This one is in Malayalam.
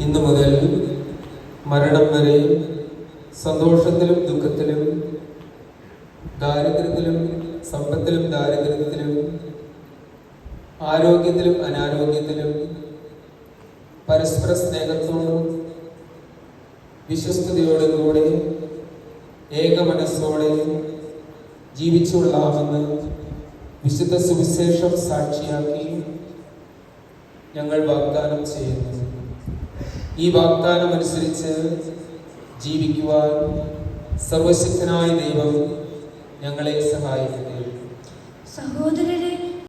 ഇന്നു മുതൽ മരണം വരെ സന്തോഷത്തിലും ദുഃഖത്തിലും ദാരിദ്ര്യത്തിലും സമ്പത്തിലും ദാരിദ്ര്യത്തിലും ആരോഗ്യത്തിലും അനാരോഗ്യത്തിലും പരസ്പര സ്നേഹത്തോടും വിശ്വസ്തയോടും കൂടെ ഏക മനസ്സോടെ ജീവിച്ചുകൊള്ളാമെന്ന് വിശുദ്ധ സുവിശേഷം സാക്ഷിയാക്കി ഞങ്ങൾ വാഗ്ദാനം ചെയ്യുന്നത്. ഈ വാഗ്ദാനം അനുസരിച്ച് ജീവിക്കുവാൻ സർവശക്തനായ ദൈവം ഞങ്ങളെ സഹായിക്കട്ടെ സഹോദരരെ